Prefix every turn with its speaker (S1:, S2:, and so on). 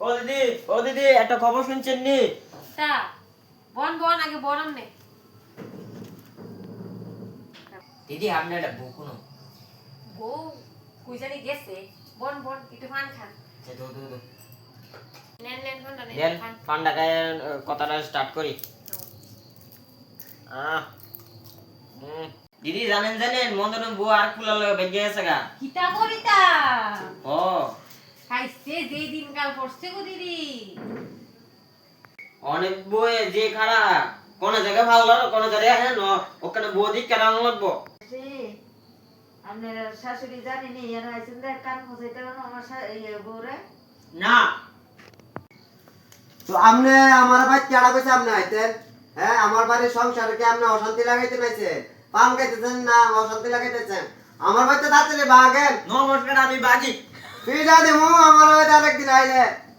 S1: ও দিদি ও দিদি একটা খবর শুনছেন নি?
S2: তা বন বন আগে নে
S1: দিদি আপনি একটা বউ কোনো
S2: বউ কুই জানি গেছে। বন বন একটু ফান খান। নেন নেন ফানটা নেন
S1: দেন
S2: খান
S1: ফান্ডাকে কথাটা স্টার্ট করি। আহ, হুম। দিদি জানেন জানেন মন্দন বউ আর লগে বেগে গেছে গা।
S2: কিতা করিতা
S1: ও
S2: খাইছে যে দিন কাল পড়ছে গো দিদি।
S1: অনেক বউয়ে যে খারাপ কোন জায়গায় ভালো লাগল কোন জায়গায় হ্যাঁ ওখানে বউ দিক কেন লাগবো।
S3: আপনার শাশুড়ি জানেনি এর হয়েছেন কান আমার বউরে?
S1: না।
S4: তো আপনি আমার ভাই কেডা কইছে আপনি আইতেন? হ্যাঁ আমার বাড়ির সংসারে কি আপনি অশান্তি লাগাইতে নাইছেন পান খাইতেছেন না অশান্তি লাগাইতেছেন? আমার বাড়িতে তাড়াতাড়ি বাগেন
S1: নমস্কার আমি বাজি
S4: ফিরা দেবো আমার நாராயண